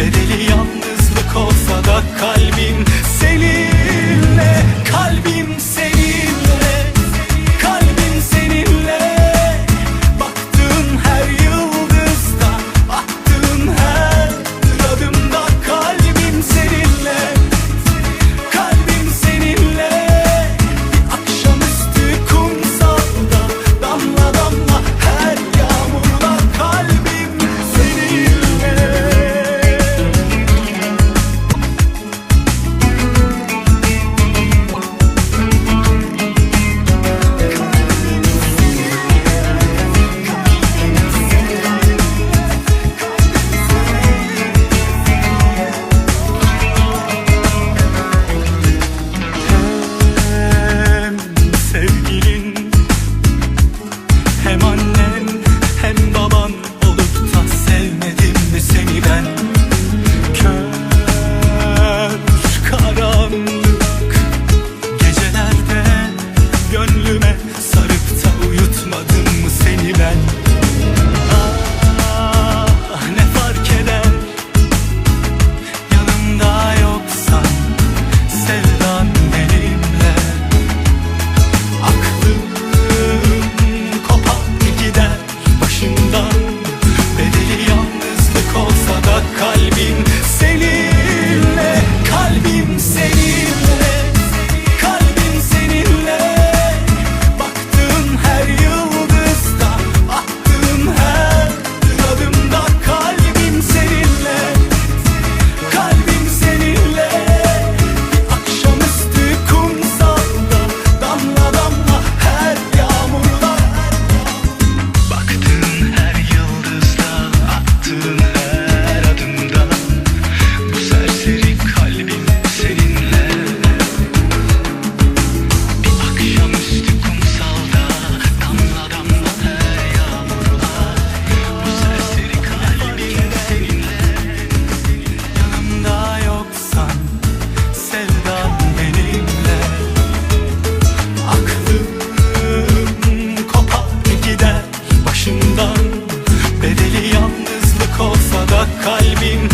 Bedeli yalnızlık olsa da kalbim kalbim